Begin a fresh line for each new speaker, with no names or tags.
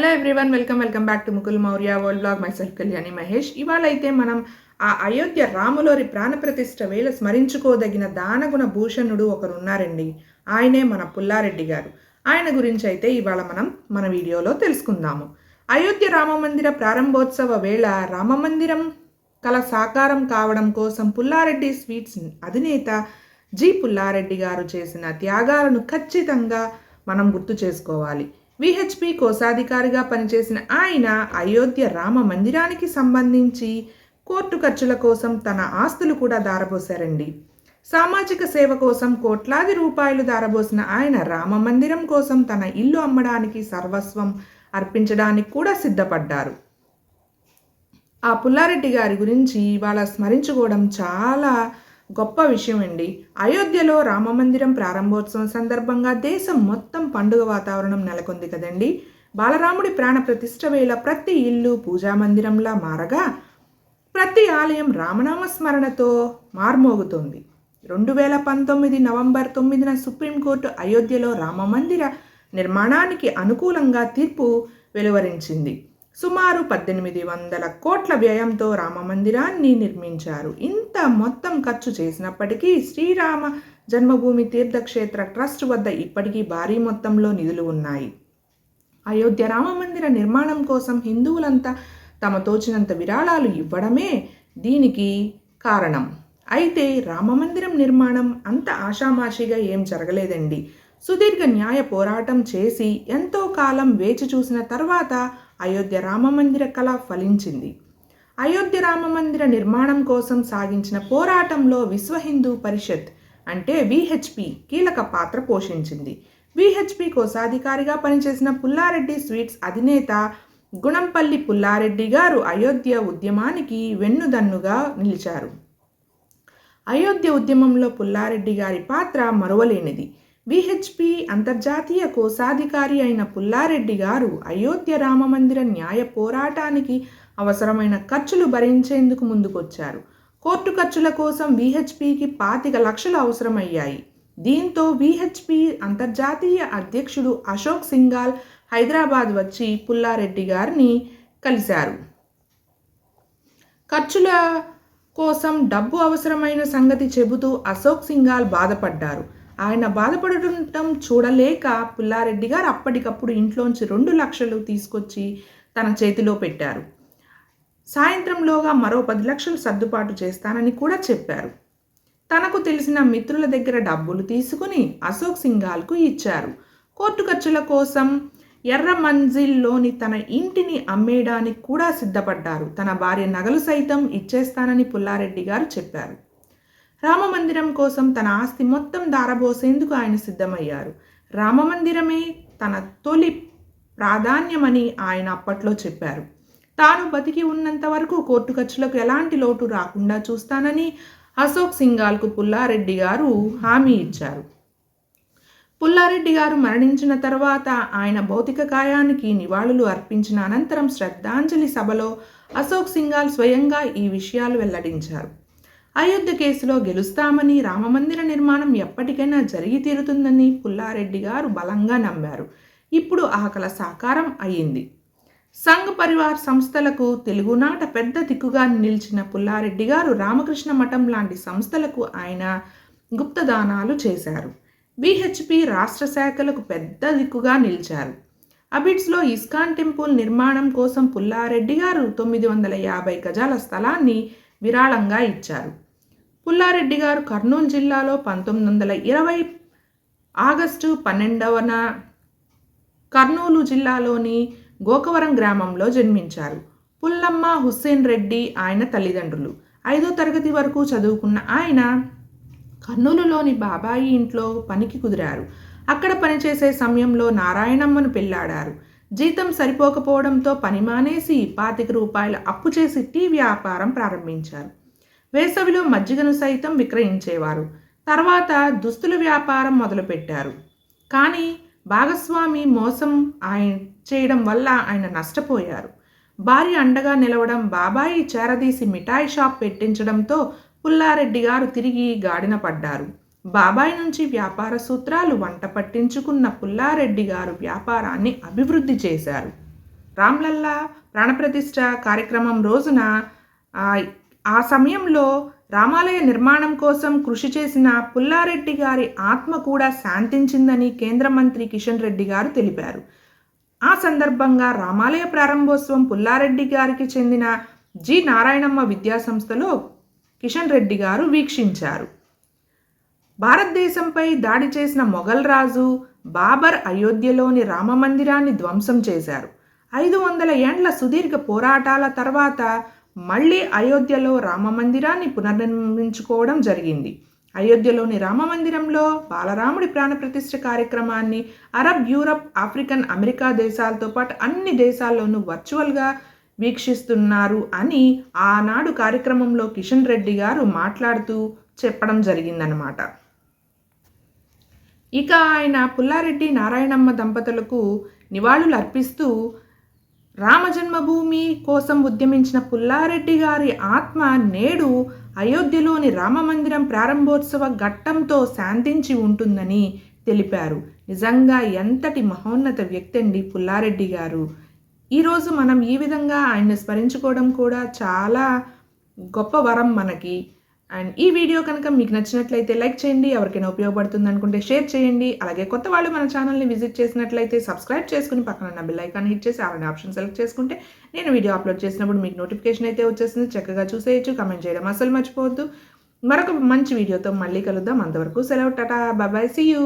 Hello everyone welcome welcome back to Mukul Maurya world blog myself Kalyani Mahesh ఇవాళ అయితే మనం ఆ అయోధ్య రాములోరి ప్రాణప్రతిష్ఠ వేళ స్మరించుకోదగిన దానగుణ భూషణుడు ఒకరు ఉన్నారండి ఆయనే మన పుల్లారెడ్డి గారు. ఆయన గురించి అయితే ఇవాళ మనం మన వీడియోలో తెలుసుకుందాము. అయోధ్య రామమందిర ప్రారంభోత్సవ వేళ రామమందిరం కల సాకారం కావడం కోసం పుల్లారెడ్డి స్వీట్స్ అధినేత జి పుల్లారెడ్డి గారు చేసిన త్యాగాలను ఖచ్చితంగా మనం గుర్తు చేసుకోవాలి. విహెచ్పి కోశాధికారిగా పనిచేసిన ఆయన అయోధ్య రామ మందిరానికి సంబంధించి కోర్టు ఖర్చుల కోసం తన ఆస్తులు కూడా దారబోశారండి. సామాజిక సేవ కోసం కోట్లాది రూపాయలు దారబోసిన ఆయన రామ మందిరం కోసం తన ఇల్లు అమ్మడానికి సర్వస్వం అర్పించడానికి కూడా సిద్ధపడ్డారు. ఆ పుల్లారెడ్డి గారి గురించి ఇవాళ స్మరించుకోవడం చాలా గొప్ప విషయం అండి అయోధ్యలో రామమందిరం ప్రారంభోత్సవం సందర్భంగా దేశం మొత్తం పండుగ వాతావరణం నెలకొంది కదండి. బాలరాముడి ప్రాణ ప్రతిష్ట వేళ ప్రతి ఇల్లు పూజా మందిరంలా మారగా ప్రతి ఆలయం రామనామ స్మరణతో మార్మోగుతోంది. రెండు వేల పంతొమ్మిది నవంబర్ తొమ్మిదిన సుప్రీంకోర్టు అయోధ్యలో రామమందిర నిర్మాణానికి అనుకూలంగా తీర్పు వెలువరించింది. సుమారు పద్దెనిమిది వందల కోట్ల వ్యయంతో రామమందిరాన్ని నిర్మించారు. ఇంత మొత్తం ఖర్చు చేసినప్పటికీ శ్రీరామ జన్మభూమి తీర్థక్షేత్ర ట్రస్ట్ వద్ద ఇప్పటికీ భారీ మొత్తంలో నిధులు ఉన్నాయి. అయోధ్య రామమందిర నిర్మాణం కోసం హిందువులంతా తమ తోచినంత విరాళాలు ఇవ్వడమే దీనికి కారణం. అయితే రామమందిరం నిర్మాణం అంత ఆషామాషిగా ఏం జరగలేదండి. సుదీర్ఘ న్యాయ పోరాటం చేసి ఎంతో కాలం వేచి చూసిన తర్వాత అయోధ్య రామమందిర కళ ఫలించింది. అయోధ్య రామమందిర నిర్మాణం కోసం సాగించిన పోరాటంలో విశ్వ హిందూ పరిషత్ అంటే విహెచ్పి కీలక పాత్ర పోషించింది. విహెచ్పి కోశాధికారిగా పనిచేసిన పుల్లారెడ్డి స్వీట్స్ అధినేత గుణంపల్లి పుల్లారెడ్డి గారు అయోధ్య ఉద్యమానికి వెన్నుదన్నుగా నిలిచారు. అయోధ్య ఉద్యమంలో పుల్లారెడ్డి గారి పాత్ర మరువలేనిది. విహెచ్పి అంతర్జాతీయ కోశాధికారి అయిన పుల్లారెడ్డి గారు అయోధ్య రామమందిర న్యాయ పోరాటానికి అవసరమైన ఖర్చులు భరించేందుకు ముందుకొచ్చారు. కోర్టు ఖర్చుల కోసం విహెచ్పికి పాతిక లక్షలు అవసరమయ్యాయి. దీంతో విహెచ్పి అంతర్జాతీయ అధ్యక్షుడు అశోక్ సింగాల్ హైదరాబాద్ వచ్చి పుల్లారెడ్డి గారిని కలిశారు. ఖర్చుల కోసం డబ్బు అవసరమైన సంగతి చెబుతూ అశోక్ సింగాల్ బాధపడ్డారు. ఆయన బాధపడటం చూడలేక పుల్లారెడ్డి గారు అప్పటికప్పుడు ఇంట్లోంచి రెండు లక్షలు తీసుకొచ్చి తన చేతిలో పెట్టారు. సాయంత్రంలోగా మరో పది లక్షలు సర్దుబాటు చేస్తానని కూడా చెప్పారు. తనకు తెలిసిన మిత్రుల దగ్గర డబ్బులు తీసుకుని అశోక్ సింగాల్కు ఇచ్చారు. కోర్టు ఖర్చుల కోసం ఎర్ర మంజిల్లోని తన ఇంటిని అమ్మేయడానికి కూడా సిద్ధపడ్డారు. తన భార్య నగలు సైతం ఇచ్చేస్తానని పుల్లారెడ్డి గారు చెప్పారు. రామమందిరం కోసం తన ఆస్తి మొత్తం దారబోసేందుకు ఆయన సిద్ధమయ్యారు. రామమందిరమే తన తొలి ప్రాధాన్యమని ఆయన అప్పట్లో చెప్పారు. తాను బతికి ఉన్నంత వరకు కోర్టు ఖర్చులకు ఎలాంటి లోటు రాకుండా చూస్తానని అశోక్ సింగాల్కు పుల్లారెడ్డి గారు హామీ ఇచ్చారు. పుల్లారెడ్డి గారు మరణించిన తర్వాత ఆయన భౌతిక కాయానికి నివాళులు అర్పించిన అనంతరం శ్రద్ధాంజలి సభలో అశోక్ సింగాల్ స్వయంగా ఈ విషయాలు వెల్లడించారు. అయోధ్య కేసులో గెలుస్తామని రామమందిర నిర్మాణం ఎప్పటికైనా జరిగి తీరుతుందని పుల్లారెడ్డి గారు బలంగా నమ్మారు. ఇప్పుడు ఆ కల సాకారం అయ్యింది. సంఘ్ పరివార్ సంస్థలకు తెలుగునాట పెద్ద దిక్కుగా నిలిచిన పుల్లారెడ్డి గారు రామకృష్ణ మఠం లాంటి సంస్థలకు ఆయన గుప్తదానాలు చేశారు. విహెచ్పి రాష్ట్ర శాఖలకు పెద్ద దిక్కుగా నిలిచారు. అబిడ్స్లో ఇస్కాన్ టెంపుల్ నిర్మాణం కోసం పుల్లారెడ్డి గారు తొమ్మిది వందల యాభై గజాల స్థలాన్ని విరాళంగా ఇచ్చారు. పుల్లారెడ్డి గారు కర్నూలు జిల్లాలో పంతొమ్మిది వందల ఇరవై ఆగస్టు పన్నెండవన కర్నూలు జిల్లాలోని గోకవరం గ్రామంలో జన్మించారు. పుల్లమ్మ హుస్సేన్ రెడ్డి ఆయన తల్లిదండ్రులు. ఐదో తరగతి వరకు చదువుకున్న ఆయన కర్నూలులోని బాబాయి ఇంట్లో పనికి కుదిరారు. అక్కడ పనిచేసే సమయంలో నారాయణమ్మను పెళ్ళాడారు. జీతం సరిపోకపోవడంతో పని మానేసి పాతిక రూపాయల అప్పు చేసి టీ వ్యాపారం ప్రారంభించారు. వేసవిలో మజ్జిగను సైతం విక్రయించేవారు. తర్వాత దుస్తుల వ్యాపారం మొదలుపెట్టారు. కానీ భాగస్వామి మోసం ఆయన చేయడం వల్ల ఆయన నష్టపోయారు. భార్య అండగా నిలవడం బాబాయి చేరదీసి మిఠాయి షాప్ పెట్టించడంతో పుల్లారెడ్డి గారు తిరిగి గాడిన పడ్డారు. బాబాయ్ నుంచి వ్యాపార సూత్రాలు వంట పట్టించుకున్న పుల్లారెడ్డి గారు వ్యాపారాన్ని అభివృద్ధి చేశారు. రామ్లల్లా ప్రాణప్రతిష్ఠ కార్యక్రమం రోజున ఆ, సమయంలో రామాలయ నిర్మాణం కోసం కృషి చేసిన పుల్లారెడ్డి గారి ఆత్మ కూడా శాంతించిందని కేంద్ర మంత్రి కిషన్ రెడ్డి గారు తెలిపారు. ఆ సందర్భంగా రామాలయ ప్రారంభోత్సవం పుల్లారెడ్డి గారికి చెందిన జి నారాయణమ్మ విద్యాసంస్థలో కిషన్ రెడ్డి గారు వీక్షించారు. భారతదేశంపై దాడి చేసిన మొఘల్ రాజు బాబర్ అయోధ్యలోని రామమందిరాన్ని ధ్వంసం చేశారు. ఐదు వందల ఏండ్ల సుదీర్ఘ పోరాటాల తర్వాత మళ్ళీ అయోధ్యలో రామమందిరాన్ని పునర్నిర్మించుకోవడం జరిగింది. అయోధ్యలోని రామమందిరంలో బాలరాముడి ప్రాణప్రతిష్ఠ కార్యక్రమాన్ని అరబ్ యూరప్ ఆఫ్రికన్ అమెరికా దేశాలతో పాటు అన్ని దేశాల్లోనూ వర్చువల్గా వీక్షిస్తున్నారు అని ఆనాడు కార్యక్రమంలో కిషన్ రెడ్డి గారు మాట్లాడుతూ చెప్పడం జరిగిందనమాట ఇక ఆయన పుల్లారెడ్డి నారాయణమ్మ దంపతులకు నివాళులు అర్పిస్తూ రామజన్మభూమి కోసం ఉద్యమించిన పుల్లారెడ్డి గారి ఆత్మ నేడు అయోధ్యలోని రామమందిరం ప్రారంభోత్సవ ఘట్టంతో శాంతించి ఉంటుందని తెలిపారు. నిజంగా ఎంతటి మహోన్నత వ్యక్తి అండి పుల్లారెడ్డి గారు. ఈరోజు మనం ఈ విధంగా ఆయన్ని స్మరించుకోవడం కూడా చాలా గొప్ప వరం మనకి. అండ్ ఈ వీడియో కనుక మీకు నచ్చినట్లయితే లైక్ చేయండి ఎవరికైనా ఉపయోగపడుతుంది అనుకుంటే షేర్ చేయండి. అలాగే కొత్త వాళ్ళు మన ఛానల్ని విజిట్ చేసినట్లయితే సబ్స్క్రైబ్ చేసుకుని పక్కన ఉన్న బెల్ ఐకాన్ హిట్ చేసి ఆవిడ ఆప్షన్ సెలెక్ట్ చేసుకుంటే నేను వీడియో అప్లోడ్ చేసినప్పుడు మీకు నోటిఫికేషన్ అయితే వచ్చేసింది చక్కగా చూసేయచ్చు కమెంట్ చేయడం అసలు మర్చిపోవద్దు. మరొక మంచి వీడియోతో మళ్ళీ కలుద్దాం. అంతవరకు సెలవు. టాటా. బాబాయ్ సీ యూ